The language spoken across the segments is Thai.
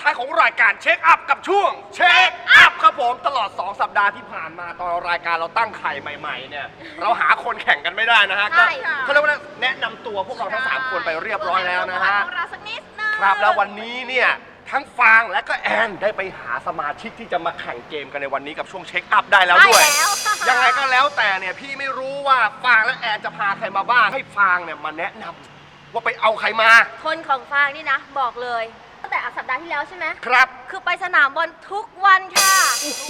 ท้ายของรายการเช็คอัพกับช่วง เช็คอัพครับผมตลอด 2 สัปดาห์ที่ผ่านมาตอนรายการเราตั้งไข่ใหม่ ๆ เนี่ย เราหาคนแข่งกันไม่ได้นะฮะก็ใช่ค่ะ เขาเรียกว่าแนะนำตัวพวกเราทั้งสามคนไปเรียบร้อยแล้วนะฮะ ของเราสักนิดนึง ครับแล้ววันนี้เนี่ยทั้งฟางและก็แอนได้ไปหาสมาชิกที่จะมาแข่งเกมกันในวันนี้กับช่วงเช็คอัพได้แล้วด้วย ได้แล้วยังไงก็แล้วแต่เนี่ยพี่ไม่รู้ว่าฟางและแอนจะพาใครมาบ้างให้ฟางเนี่ยมาแนะนำว่าไปเอาใครมา คนของฟางนี่นะ บอกเลย ตั้งแต่สัปดาห์ที่แล้วใช่ไหมครับ คือไปสนามบอลทุกวันค่ะ โอ้โห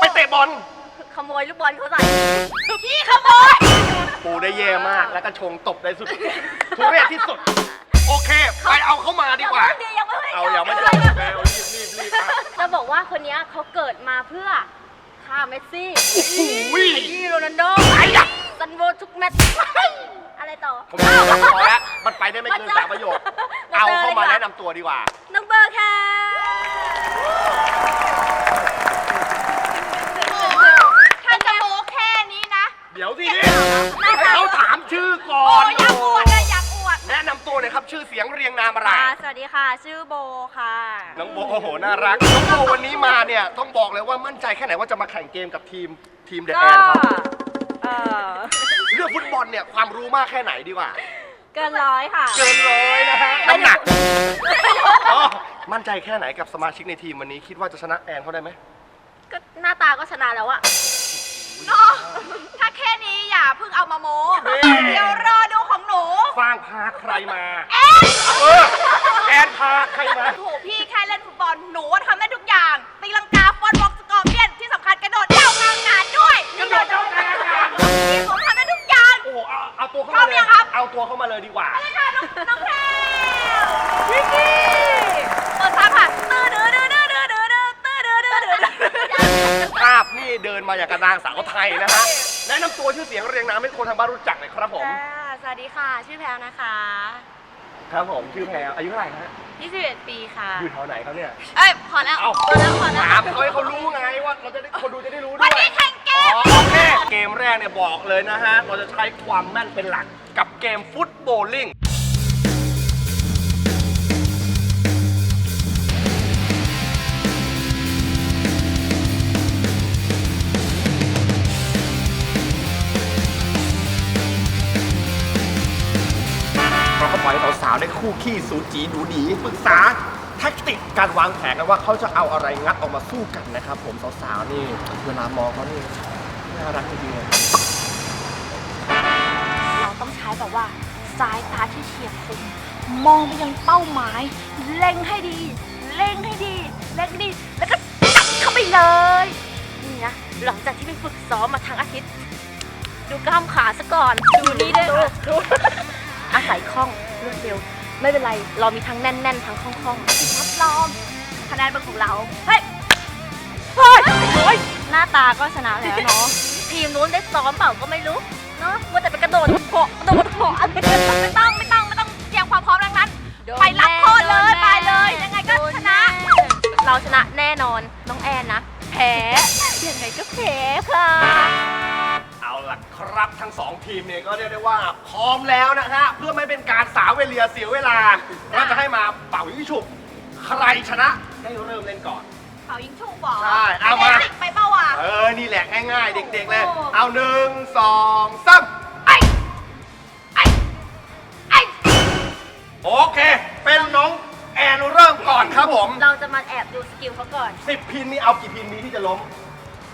ไปเตะบอล ขโมยลูกบอลเขาใส่พี่ขโมย ปูได้แย่มากแล้วก็ชงตบได้สุด ทุเรศที่สุด โอเค ไปเอาเข้ามาดีกว่า ยังไม่เอาอย่าไม่จจบบแล้วรีบรีบรีบอะจะบอกว่าคนเนี้ยเขาเกิดมาเพื่อฆ่าเมสซี่โอ้โหไอ้ยี่โรนัลโดไอ้ยะซันโวทุกแมตช์ อะไรต่อผมพอแล้วมันไปได้ไม่เกินสามประโยคมาเอาเจอเข้ามาดีกว่าแนะนำตัวดีกว่า น้องเบอร์ค่ะ ถ้าจะโม้แค่นี้นะ เดี๋ยวสิให้เขาถามชื่อก่อโอ้นอยากอวดอะอยากอวดแนะนำตัวหน่อยครับ ชื่อเสียงเรียงนามอะไร ค่ะสวัสดีค่ะ ชื่อโบค่ะ น้องโบโอ้โห น่ารัก น้องโบวันนี้มาเนี่ย ต้องบอกเลยว่ามั่นใจแค่ไหนว่าจะมาแข่งเกมกับทีมทีมเดอะก็แอนครับ เออ เรื่องฟุตบอลเนี่ยความรู้มากแค่ไหนดีกว่า เกินร้อยค่ะ เกินร้อยนะฮะน้ำหนักอ๋อมั่นใจแค่ไหนกับสมาชิกในทีมวันนี้คิดว่าจะชนะแอนเขาได้ไหมก็หน้าตาก็ชนะแล้วอะเนาะถ้าแค่นี้อย่าเพิ่งเอามาโม้เดี๋ยวรอดูของหนู ฟางพาใครมาเออแอนพาใครมา โถพี่แค่เล่นฟุตบอลหนูทำได้ เดินมาอย่างกระนางสาวไทยนะฮะแนะนำตัวชื่อเสียงเรียงนามให้คนทางบ้านรู้จักหน่อยครับผม ค่ะสวัสดีค่ะ ชื่อแพลวนะคะครับผมชื่อแพรอายุเท่าไหร่ฮะ21ปีค่ะ อยู่แถวไหนครับเนี่ย เอ้ยพอแล้วเอ้า พอแล้วพอแล้วถามเขาให้เขารู้ไงว่าเราจะได้คนดูจะได้รู้ด้วยวันนี้แข่งเกมอ๋อโอเคเกมแรกเนี่ยบอกเลยนะฮะ เราจะใช้ความแม่นเป็นหลักกับเกมฟุตบอลลิง คู่ขี้สูจีดูดีปรึกษาแท็กติกการวางแผนกันว่าเขาจะเอาอะไรงัดออกมาสู้กันนะครับ ผมสาวๆนี่เวลามองเขานี่น่ารักจริงๆเลยเราต้องใช้แบบว่าสายตาที่เฉียบคมมองไปยังเป้าหมาย เล็งให้ดี เล็งให้ดี เล็งให้ดี แล้วก็จับเข้าไปเลย นี่นะ หลังจากที่ไปฝึกซ้อมมาทั้งอาทิตย์ ดูกล้ามขาซะก่อน ดูนี่ด้วยค่ะอาศัยคล่องรวดเร็ว ไม่เป็นไร เรามีทั้งแน่นๆ ทั้งคล่องๆรับรองคะแนนเป็นของเรา เฮ้ย เฮ้ยเฮ้ยหน้าตาก็ชนะแล้วเนาะ ทีมนู้นได้ซ้อมเปล่าก็ไม่รู้ เนาะว่าแต่ไปกระโดดเกาะกระโดดเกาะอะไรไม่ต้องไม่ต้องไม่ต้องเตรียมความพร้อมดังนั้นโดนไปรับโทษเลยแน่ไปเลย ยังไงก็โดชนะแเราชนะแน่นอน น้องแอนนะ แพ้ ยังไงก็แพ้ค่ะ เอาล่ะครับทั้งสองทีมเนี่ยก็เรียกได้ว่าพร้อมแล้วนะฮะเพื่อไม่เป็นการสาวเวเลียเสียเวลาเราจะให้มาเป่ายิงฉุบใครชนะได้เริ่มเล่นก่อน เป่ายิงชุบบอกใช่เอามาด็กไปเปล่าอะ เออนี่แหละง่ายๆ เด็กๆเลยเอาหนึ่งสองสามไอ้ไอ้ไอ้โอเค เป็นน้องแอนเริ่มก่อนครับผม เราจะมาแอบดูสกิลเขาก่อนสิบพินนี่เอากี่พินนี้ที่จะล้ม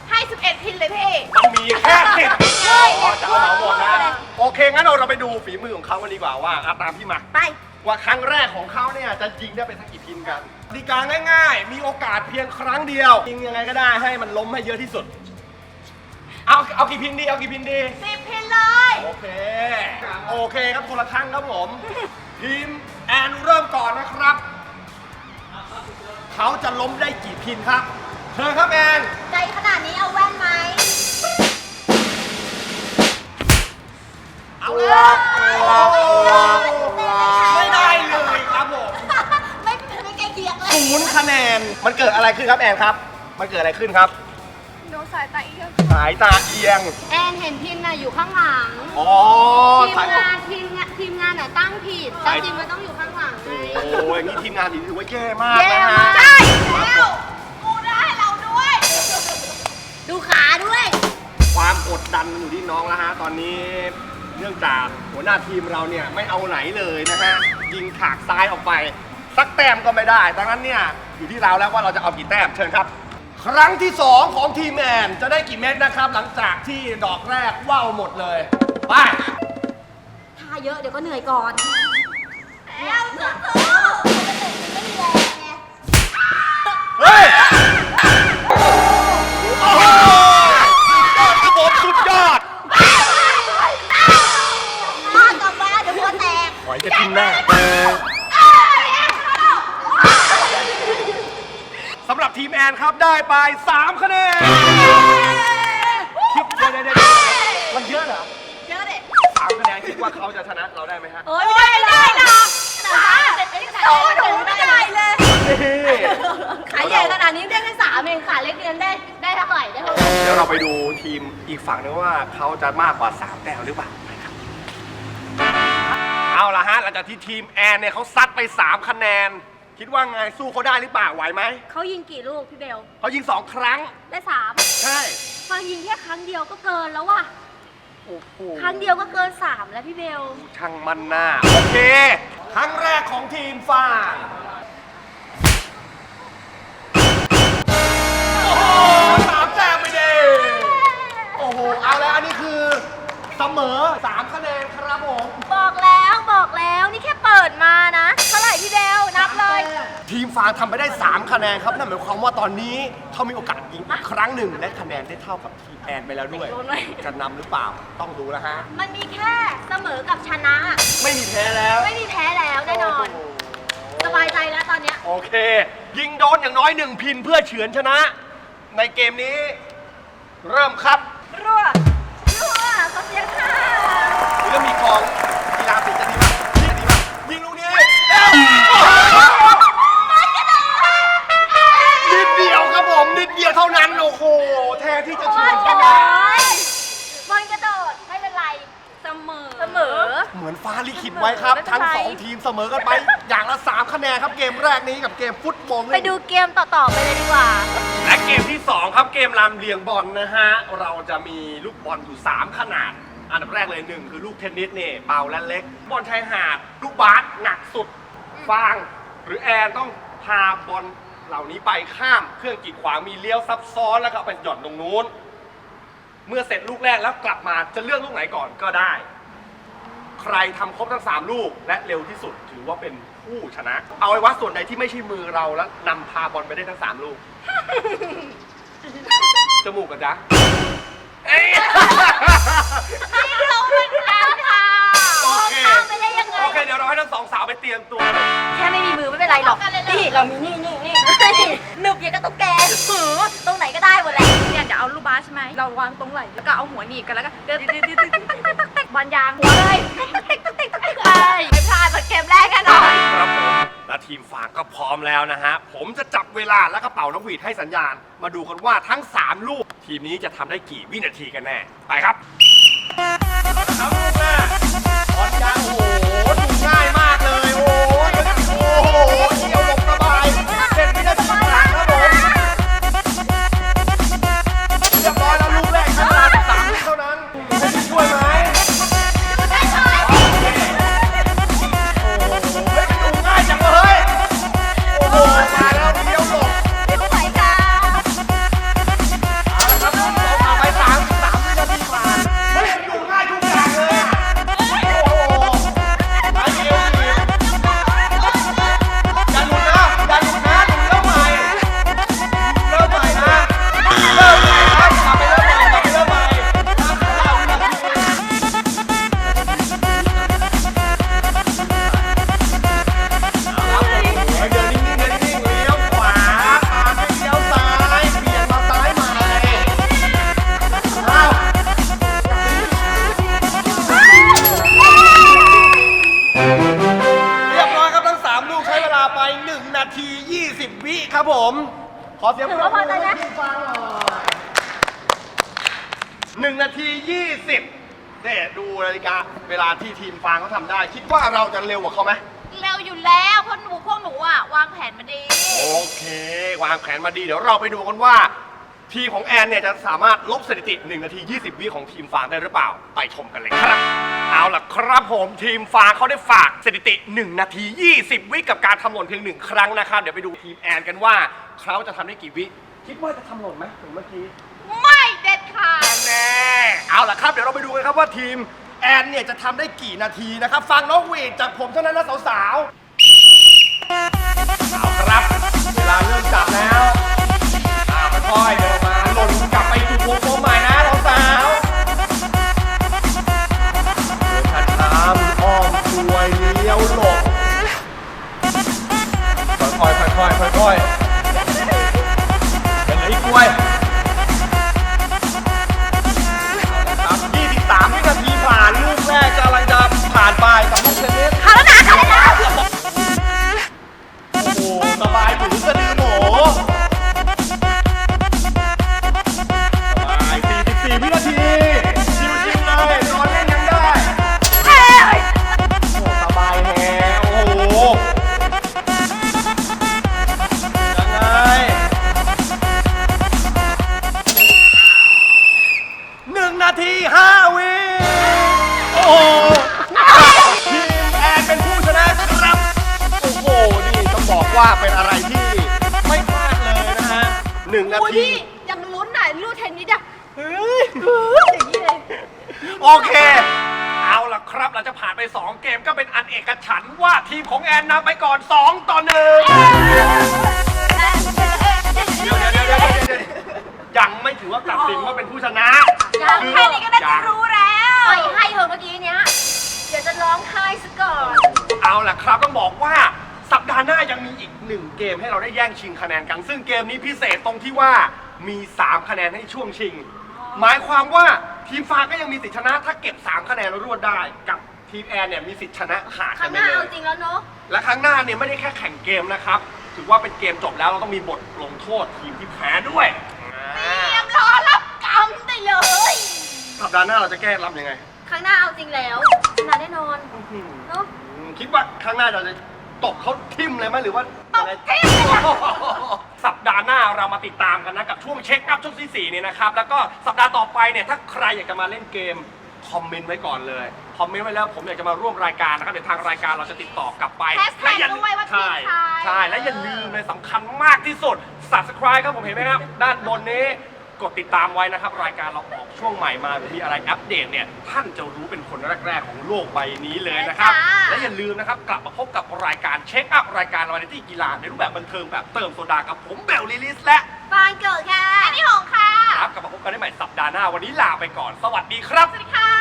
ให้11พินเลยพี่มันมีแค่สิบใช่อ๋อจะเอาเหมาหมดนะ โอเค งั้นเราเราไปดูฝีมือของเขากันดีกว่าว่าอะตามพี่มา ไป ว่าครั้งแรกของเขาเนี่ยจะยิงได้เป็นสักกี่พินกันดีกาง่ายๆ มีโอกาสเพียงครั้งเดียวยิงยังไงก็ได้ให้มันล้มให้เยอะที่สุด เอาเอากี่พินดีเอากี่พินดี 10พินเลยโอเค โอเคครับคนละครั้งครับผมทีมแอนเริ่มก่อนนะครับ เขาจะล้มได้กี่พินครับ เชิญครับแอนใจขนาดนี้เอาแว่นไหมเอาเลยไม่ได้เลยครับผมไม่ไม่ใกล้เคียงเลยศูนย์คะแนน มันเกิดอะไรขึ้นครับแอนครับ มันเกิดอะไรขึ้นครับโดนสายตาอีกสายตาเอียง แอนเห็นพิมน่ะอยู่ข้างหลังอ๋อทีมสายงานทีมงานทีมงานน่ะตั้งผิดสายจริงๆมันต้องอยู่ข้างหลังสโอ้ยอย่างนี้ทีมงานถือว่าแย่มากแย่นะมาฮะกใช่แล้ว ดูขาด้วย ความกดดันมันอยู่ที่น้องแล้วฮะ ตอนนี้เนื่องจากหัวหน้าทีมเราเนี่ยไม่เอาไหนเลยนะฮะ ยิงถากซ้ายออกไป สักแต้มก็ไม่ได้ ดังนั้นเนี่ยอยู่ที่เราแล้วว่าเราจะเอากี่แต้มเชิญครับ ครั้งที่ 2 ของทีมแมนจะได้กี่เม็ดนะครับ หลังจากที่ดอกแรกว่าวหมดเลยไปท่าเยอะเดี๋ยวก็เหนื่อยก่อน แล้วสู้ กเกินได้ได้เท่าไหร่ได้เท่าไหร่เดี๋ยวเราไปดูทีมอีกฝั่งนึงว่าเขาจะมากกว่า 3 แต้มหรือเปล่าไปครับเอาละฮะหลังจากที่ทีมแอนเนี่ยเขาซัดไป 3 คะแนน คิดว่าไงสู้เขาได้หรือเปล่าไหวไหมเขายิงกี่ลูกพี่เบลเขายิง 2 ครั้งได้สามใช่ฟังยิงแค่ครั้งเดียวก็เกินแล้วว่ะโอ้โหครั้งเดียวก็เกินสามแล้วพี่เบลช่างมันหน้าโอเค ครั้งแรกของทีมฟ้า โอ้โหเอาแล้วอันนี้คือเสมอ3คะแนนครับผมบอกแล้วบอกแล้วนี่แค่เปิดมานะ เท่าไหร่พี่เบลนับเลย ทีมฟางทำไปได้ 3 คะแนนครับนั่นหมายความว่าตอนนี้เขามีโอกาสยิงอีกครั้งหนึ่งและคะแนนได้เท่ากับทีมแอนไปแล้วด้วย โดนไหม จะนำหรือเปล่าต้องดูแล้วฮะ มันมีแค่เสมอกับชนะ ไม่มีแพ้แล้วไม่มีแพ้แล้วแน่นอนสบายใจแล้วตอนเนี้ยโอเค ยิงโดนอย่างน้อยหนึ่งพินเพื่อเฉือนชนะ ในเกมนี้ เริ่มครับ แล้วมีกองกีฬาสีจะดีป่ะยิงดีป่ะยิงลูกนี้เร็วนิดเดียวครับผมนิดเดียวเท่านั้นโอ้โหแทนที่จะบเฉืออนลชกระโดนะดบอลกระโดดไม่เป็นไรเสมอเสมอ เหมือนฟ้าลิขิตไว้ครับไม่เป็นไรทั้งสองทีมเสมอกันไป อย่างละ3คะแนนครับเกมแรกนี้กับเกมฟุตบอลไปดูเกมต่อๆไปเลยดีกว่า และเกมที่2ครับเกมลำเลียงบอลนะฮะเราจะมีลูกบอลอยู่3ขนาด อันดับแรกเลยหนึ่งคือลูกเทนนิสเนี่ยเบาและเล็ก บอลชายหาด ลูกบาสหนักสุดฟาง หรือแอนต้องพาบอลเหล่านี้ไปข้ามเครื่องกีดขวางมีเลี้ยวซับซ้อนแล้วก็ไปหย่อนตรงนู้น เมื่อเสร็จลูกแรกแล้วกลับมาจะเลือกลูกไหนก่อนก็ได้ ใครทำครบทั้ง 3 ลูกและเร็วที่สุดถือว่าเป็นผู้ชนะ เอาไว้ว่าส่วนใดที่ไม่ใช่มือเราแล้วนำพาบอลไปได้ทั้ง 3 ลูก จมูกกันจ๊ะ เอ้ยเราเป็นแล้วค่ะโอเคข้ามไปได้ยังไง โอเค เดี๋ยวเราให้ทั้งสองสาวไปเตรียมตัวแค่ไม่มีมือไม่เป็นไรหรอก นี่เรามีนี่นี่นี่หนึบอย่างกับตุ๊กแกหือตรงไหนก็ได้หมดแหละเนี่ยเดี๋ยวเอาลูกบาสใช่ไหมเราวางตรงไหล่แล้วก็เอาหัวหนีบกันแล้วก็เดินติ๊กติ๊กติ๊กติ๊กติ๊กบอลยางหัวเลยใช่ไม่พลาดสักเกมแรกแน่นอนครับผมและทีมฝางก็พร้อมแล้วนะฮะ ผมจะจับเวลาแล้วก็เป่านกหวีดให้สัญญาณ มาดูกันว่าทั้ง 3 ลูก ทีมนี้จะทำได้กี่วินาทีกันแน่ ไปครับ Vamos. างเขาทำได้ คิดว่าเราจะเร็วกว่าเขาไหมเร็วอยู่แล้วเพราะหนูพวกหนูอะวางแผนมาดี โอเค วางแผนมาดี เดี๋ยวเราไปดูกันว่า ทีมของแอนเนี่ยจะสามารถลบสถิติ 1 นาที 20 วิของทีมฟางได้หรือเปล่า ไปชมกันเลยครับ เอาล่ะครับผมทีมฟางเขาได้ฝากสถิติ 1 นาที 20 วิกับการทำหล่นเพียงหนึ่งครั้งนะครับเดี๋ยวไปดูทีมแอนกันว่าเขาจะทำได้กี่วิ คิดว่าจะทำหล่นไหมถึงเมื่อกี้ ไม่เด็ดขาด แน่เอาล่ะครับ เดี๋ยวเราไปดูกันครับว่าทีม แอนเนี่ยจะทำได้กี่นาทีนะครับ ฟังน้องเวทจากผมเท่านั้นนะสาวๆเอาครับ เวลาเริ่มจับแล้วอ่าค่อยๆเดินมาหล่นกลับไปจุดวงกลมใหม่นะสาวๆเดินช้าๆอ้อมกลวยเลี้ยวหลบค่อยๆค่อยๆค่อยๆเหลืออีกกลวย 2 เกมก็เป็นอันเอกฉันท์ว่าทีมของแอนนำไปก่อน 2 ต่อหนึ่งเดี๋ยวเดี๋ยวเดี๋ยวเดี๋ยวเดี๋ยวเดี๋ยวยังไม่ถือว่าตัดสินว่าเป็นผู้ชนะยังอแค่นี้ก็น่าจะยังรู้แล้วปล่อยให้เถอะเมื่อกี้เนี้ย เดี๋ยวจะร้องไห้ซะก่อนเอาล่ะครับต้องบอกว่าสัปดาห์หน้ายังมีอีกหนึ่งเกมให้เราได้แย่งชิงคะแนนกัน ซึ่งเกมนี้พิเศษตรงที่ว่ามี 3 คะแนนให้ช่วงชิง หมายความว่าทีมฟ้าก็ยังมีสิทธิชนะถ้าเก็บ 3 คะแนนรวดได้กับ ทีมแอนเนี่ยมีสิทธิชนะขาดคกัรั้นงไปหน้าเลเอาย จริงแล้วเนาะ และครั้งหน้าเนี่ยไม่ได้แค่แข่งเกมนะครับ ถือว่าเป็นเกมจบแล้วเราต้องมีบทลงโทษทีมที่แพ้ด้วยเตรียมรอรับกรรมได้เลย สัปดาห์หน้าเราจะแก้รับยังไงครั้งหน้าเอาจริงแล้วชนะแน่นอนเนาะ อืมคิดว่าครั้งหน้าเราจะตบเขาทิ่มเลยไหมหรือว่าตบทิ่มเลยค่ะ สัปดาห์หน้าเรามาติดตามกันนะกับช่วงเช็คอัพช่วงที่4เนี่ยนะครับ แล้วก็สัปดาห์ต่อไปเนี่ยถ้าใครอยากจะมาเล่นเกม คอมเมนต์ไว้ก่อนเลยคอมเมนต์ไว้แล้วผมอยากจะมาร่วมรายการนะครับเดี๋ยวทางรายการเราจะติดต่อกลับไปแฮชแท็กและอย่าด้วยว่าทีใช่มใคร ใช่และอย่าลืมเลยสำคัญมากที่สุด subscribe ครับผมเห็นไหมครับ ด้านบนนี้กดติดตามไว้นะครับ รายการเราออกช่วงใหม่มาหรือมีอะไรอัปเดตเนี่ย ท่านจะรู้เป็นคนแรก ๆ ของโลกใบนี้เลยนะครับจ้าและอย่าลืมนะครับ กลับมาพบกับรายการเช็คอัพรายการวาไรตี้กีฬาในรูปแบบบันเทิงแบบเติมโซดากับผมเบลลิลิสและฟางเกิดค่ะ อันนี้ของค่ะ ครับกลับมาพบกันได้ใหม่สัปดาห์หน้าวันนี้ลาไปก่อน สวัสดีครับ สวัสดีค่ะ